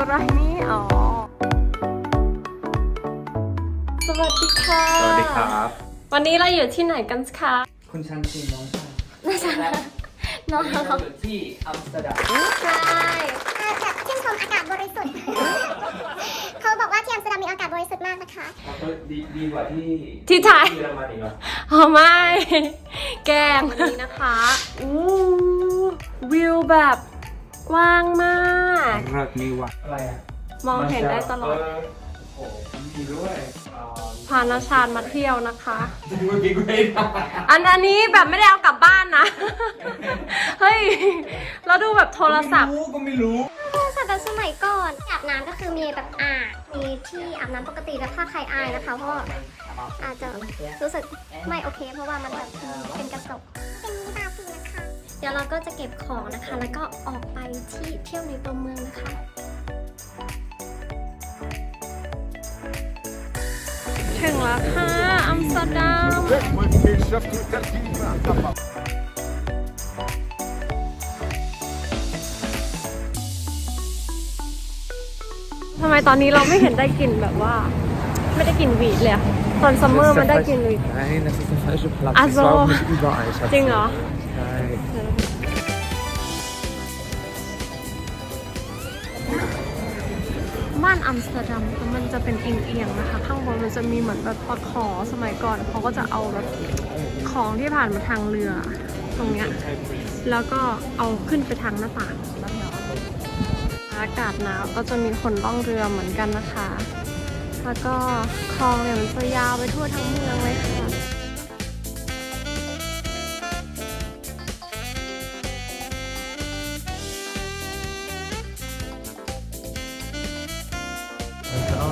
คืออะไรนี่อ๋อ สวัสดีค่ะสวัสดีครับ วันนี้เราอยู่ที่ไหนกันคะคุณชันชินน้องชายน่าจะน้องเราอยู่ที่อัมสเตอร์ดัมใช่แบบชื่นชมอากาศบริสุทธิ์ เขาบอกว่าที่อัมสเตอร์ดัมมีอากาศบริสุทธิ์มากนะคะ ดีดีกว่าที่ที่ไทยเยอรมันอีกเหรออ๋อไม่ แกล้งวันนี้นะคะอู้วิวแบบ กว้างมากรักนี่วะอะไรอะมองเห็นได้ตลอดเโอ้โหดีด้วยอ่าพานาชาญมาเที่ยวนะคะเมื่อกี้กูไม่ได้อันอันนี้แบบไม่ได้เอากลับบ้านนะ เฮ้ย เราดูแบบโทรศัพท์ รู้ก็ไม่รู้ค่ะแต่สมัยก่อนอาบน้ำก็คือมีแบบอ่างมีที่อาบน้ำปกติแล้วถ้าใครอายนะคะเพราะว่าอาจจะรู้สึกไม่โอเค เพราะว่ามันแบบเป็นกระจก เดี๋ยวเราก็จะเก็บของนะคะ แล้วก็ออกไปที่เที่ยวในตัวเมืองนะคะถึงแล้วค่ะอัมสเตอร์ดัมทำไมตอนนี้เราไม่เห็นได้กลิ่นแบบว่า ไม่ได้กลิ่นหวีดเลยอะตอนซัมเมอร์มันได้กลิ่นหวีด Nein, das ist der falsche Platz. Ach Das so. war auch nicht überall. Schatz. จริงเหรอ บ้านอัมสเตอร์ดัมมันจะเป็นเอียงๆนะคะ ข้างบนมันจะมีเหมือนแบบตะขอสมัยก่อนเขาก็จะเอาแบบของที่ผ่านมาทางเรือตรงเนี้ยแล้วก็เอาขึ้นไปทางหน้าต่างอากาศหนาวก็จะมีคนล่องเรือเหมือนกันนะคะ แล้วก็คลองเนี่ยมันจะยาวไปทั่วทั้งเมืองเลยค่ะ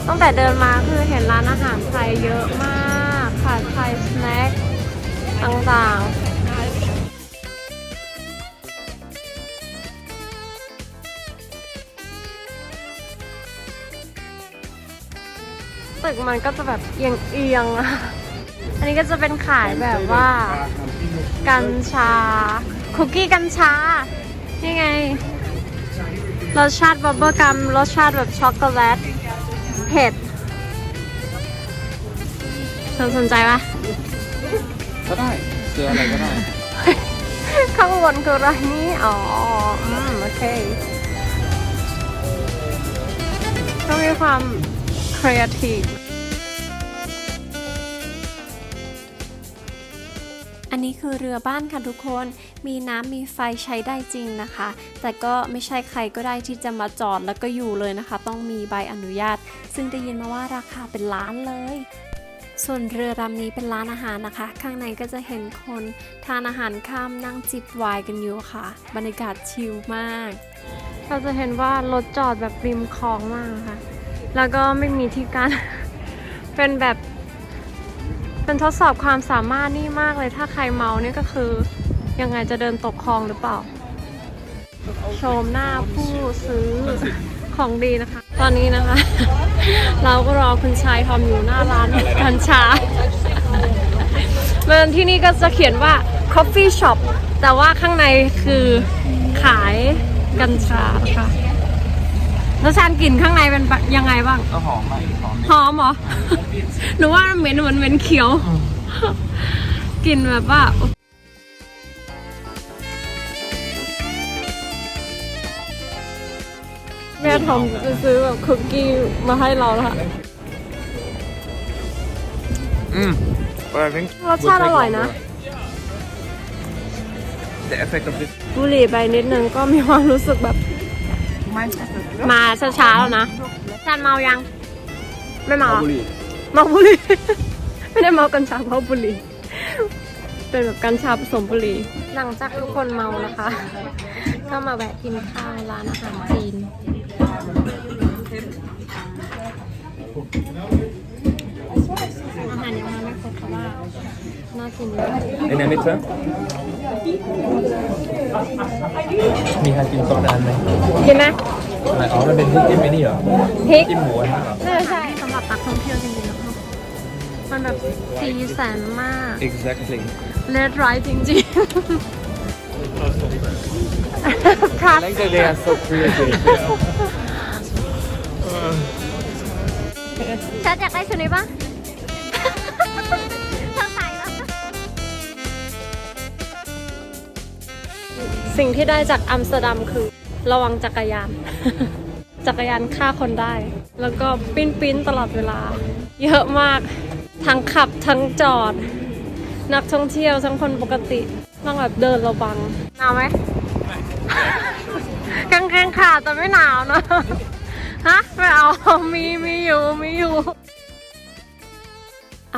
ตั้งแต่เดินมาคือเห็นร้านอาหารไทยเยอะมากค่ะไทยสแน็คต่างๆตึกมันก็จะแบบเอียงๆอะอันนี้ก็จะเป็นขายแบบว่า กัญชา คุกกี้กัญชา นี่ไง รสชาติบับเบิลกัม รสชาติแบบช็อกโกแลต เผ็ดเธอสนใจปะก็ได้เจออะไรก็ได้ ข้างบนคืออะไรนี่ อ๋ออืมโอเค ก็มีความครีเอทีฟ นนี้คือเรือบ้านค่ะทุกคน มีน้ำมีไฟใช้ได้จริงนะคะ แต่ก็ไม่ใช่ใครก็ได้ที่จะมาจอดแล้วก็อยู่เลยนะคะ ต้องมีใบอนุญาต ซึ่งได้ยินมาว่าราคาเป็นล้านเลยส่วนเรือลำนี้เป็นร้านอาหารนะคะ ข้างในก็จะเห็นคนทานอาหารข้ามนั่งจิบไวน์กันอยู่ค่ะ บรรยากาศชิลมาก เราจะเห็นว่ารถจอดแบบริมคลองมากค่ะ แล้วก็ไม่มีที่กั้น เป็นแบบ เป็นทดสอบความสามารถนี่มากเลยถ้าใครเมานี่ก็คือ ยังไงจะเดินตกคลองหรือเปล่า โชมหน้าผู้ซื้อของดีนะคะ ตอนนี้นะคะ เราก็รอคุณชายทอมอยู่หน้าร้านกัญชามันที่นี่ก็จะเขียนว่า coffee shop แต่ว่าข้างในคือขายกัญชานะคะ แล้วชานกลิ่นข้างในเป็นแบบยังไงบ้าง ก็หอมมากหอมหอมเหรอ หนูว่ามันเหม็นเหมือนเหม็นเขียว กลิ่นแบบว่าแม่ทอมจะซื้อแบบคุกกี้มาให้เราแล้วค่ะอืม but I think รสชาติอร่อยนะ the effect of this บุหรี่ไปนิดนึงก็มีความรู้สึกแบบ มาช้าๆแล้วนะจานเมายัง ไม่เมาอะเมาบุหรี่ไม่ได้เมากัญชาเพราะบุหรี่เป็นแบบกัญชาผสมบุหรี่หลังจากทุกคนเมานะคะ ก็มาแวะกินข้าวร้านอาหารจีนอาหารยังมาไม่ครบเพราะว่าน่ากินมากในนั้นไม่เจอ มีใครกินโซดาไหมกินไหมอะไรอ๋อมันเป็นพริกจิ้มไอ้นี่เหรอพริกจิ้มหมูอะนะเหรอใช่ใช่สำหรับนักท่องเที่ยวจริงๆนะคะมันแบบสีสันมาก exactly เลดไรจริงๆครับ like that they are so creative ชัดอยากได้ชุดนี้ปะ สิ่งที่ได้จากอัมสเตอร์ดัมคือ ระวังจักรยาน จักรยานฆ่าคนได้ แล้วก็ปิ้นปิ้นตลอดเวลา เยอะมาก ทั้งขับทั้งจอด นักท่องเที่ยวทั้งคนปกติต้องแบบเดินระวังหนาวไหมกางเกงขาดแต่ไม่หนาวนะฮะไม่เอามีมีอยู่มีอยู่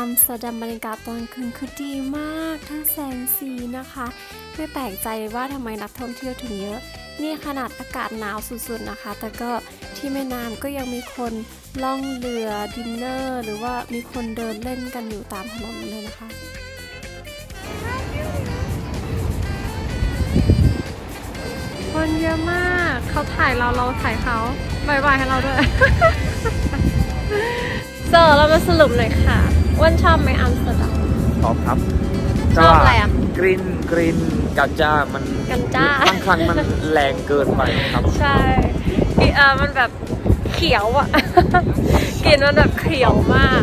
อัมสเตอร์ดัมบรรยากาศตอนคืนคือดีมากทั้งแสงสีนะคะ ไม่แปลกใจว่าทำไมนักท่องเที่ยวถึงเยอะ นี่ขนาดอากาศหนาวสุดๆนะคะ แต่ก็ที่แม่น้ำก็ยังมีคนล่องเรือดินเนอร์หรือว่ามีคนเดินเล่นกันอยู่ตามถนนเลยนะคะคนเยอะมากเขาถ่ายเราเราถ่ายเขาบายบายให้เราด้วย เซอร์เรามาสรุปหน่อยค่ะ อ้วันชอบไหมอัมสเตอร์ดัมชอบครับชอบอะไรอะกลิ่นกลิ่นกัจจามันกัญจ้าบางครั้งมันแรงเกินไปครับ ใช่กลินเออมันแบบเขียวอะ กลิ่นมันแบบเขียวมาก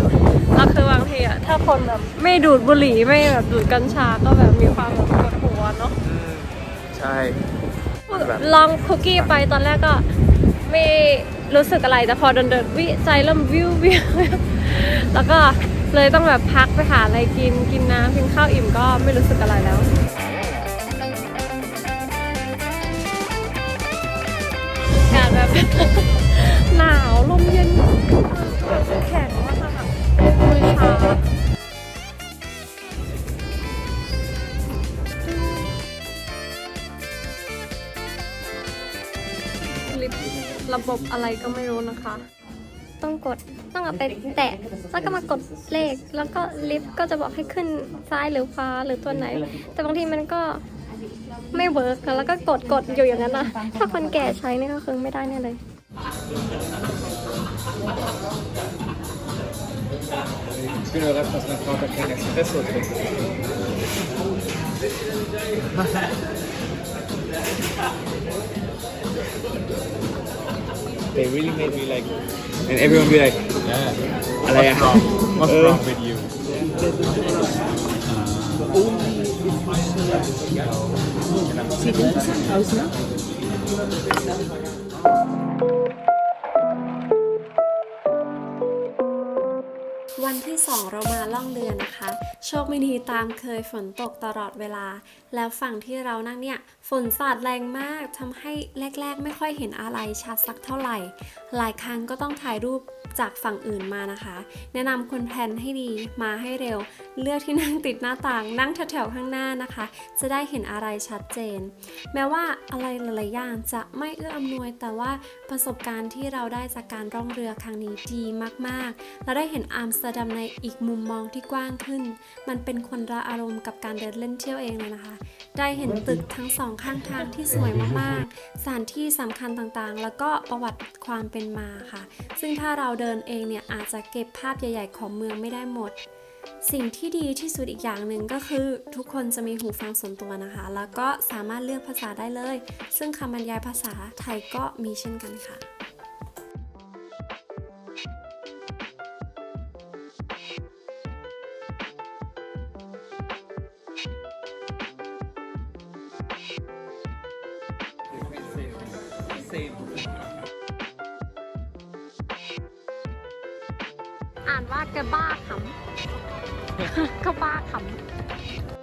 แล้วคือบางทีอะถ้าคนแบบไม่ดูดบุหรี่ไม่แบบดูดกัญชาก็แบบมีความแบบปวดหัวเนาะอืมใช่ แบบ ลองคุกกี้ไปตอนแรกก็ไม่รู้สึกอะไรแต่พอเดินเดินๆวิใจเริ่มวิววิว แล้วก็ เลยต้องแบบพักไปหาอะไรกินกินน้ำกินข้าวอิ่มก็ไม่รู้สึกอะไรแล้วอากาศแบบหนาวลมเย็นแข็งมากอะมือชาลิฟต์ระบบอะไรก็ไม่รู้นะคะ ต้องกดต้องเอาไปแตะแล้วก็มากดเลข แล้วก็ลิฟต์ก็จะบอกให้ขึ้นซ้ายหรือขวาหรือตัวไหน แต่บางทีมันก็ไม่เวิร์กแล้วก็กดกดอยู่อย่างนั้นนะถ้าคนแก่ใช้นี่ก็คือไม่ได้แน่เลย Spinner left us med prata kring espresso They really made me like and everyone be like yeah อะไรอะ What's wrong with you วันที่ 2 เรามาล่องเรือนะคะ โชคไม่ดีตามเคยฝนตกตลอดเวลา แล้วฝั่งที่เรานั่งเนี่ย ฝนสาดแรงมากทำให้แรก ๆ ไม่ค่อยเห็นอะไรชัดสักเท่าไหร่ หลายครั้งก็ต้องถ่ายรูปจากฝั่งอื่นมานะคะ แนะนำคนแพลนให้ดีมาให้เร็ว เลือกที่นั่งติดหน้าต่าง นั่งแถวๆข้างหน้านะคะ จะได้เห็นอะไรชัดเจน แม้ว่าอะไรหลายๆอย่างจะไม่เอื้ออำนวย แต่ว่าประสบการณ์ที่เราได้จากการร่องเรือครั้งนี้ดีมากๆ เราได้เห็นอัมสเตอร์ดัมในอีกมุมมองที่กว้างขึ้น มันเป็นคนละอารมณ์กับการเดินเล่นเที่ยวเองเลยนะคะ ได้เห็นตึกทั้งสองข้างทางที่สวยมากๆ สถานที่สำคัญต่างๆ แล้วก็ประวัติความเป็นมาค่ะ ซึ่งถ้าเราเดินเองเนี่ยอาจจะเก็บภาพใหญ่ ๆ ของเมืองไม่ได้หมดสิ่งที่ดีที่สุดอีกอย่างหนึ่งก็คือ ทุกคนจะมีหูฟังส่วนตัวนะคะ แล้วก็สามารถเลือกภาษาได้เลย ซึ่งคำบรรยายภาษาไทยก็มีเช่นกันค่ะ อ่านว่าแกบ้าขำ ก็บ้าขำ